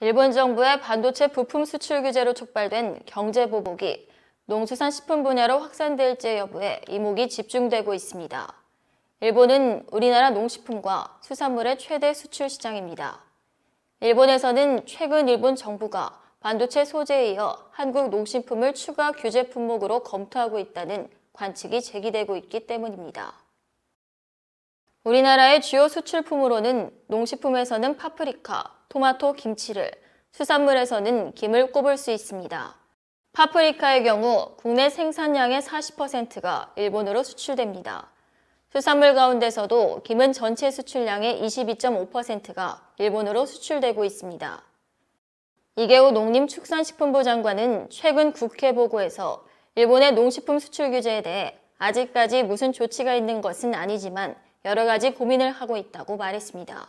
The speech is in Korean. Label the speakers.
Speaker 1: 일본 정부의 반도체 부품 수출 규제로 촉발된 경제 보복이 농수산식품 분야로 확산될지 여부에 이목이 집중되고 있습니다. 일본은 우리나라 농식품과 수산물의 최대 수출 시장입니다. 일본에서는 최근 일본 정부가 반도체 소재에 이어 한국 농식품을 추가 규제 품목으로 검토하고 있다는 관측이 제기되고 있기 때문입니다. 우리나라의 주요 수출품으로는 농식품에서는 파프리카, 토마토, 김치를, 수산물에서는 김을 꼽을 수 있습니다. 파프리카의 경우 국내 생산량의 40%가 일본으로 수출됩니다. 수산물 가운데서도 김은 전체 수출량의 22.5%가 일본으로 수출되고 있습니다. 이계호 농림축산식품부 장관은 최근 국회 보고에서 일본의 농식품 수출 규제에 대해 아직까지 무슨 조치가 있는 것은 아니지만 여러 가지 고민을 하고 있다고 말했습니다.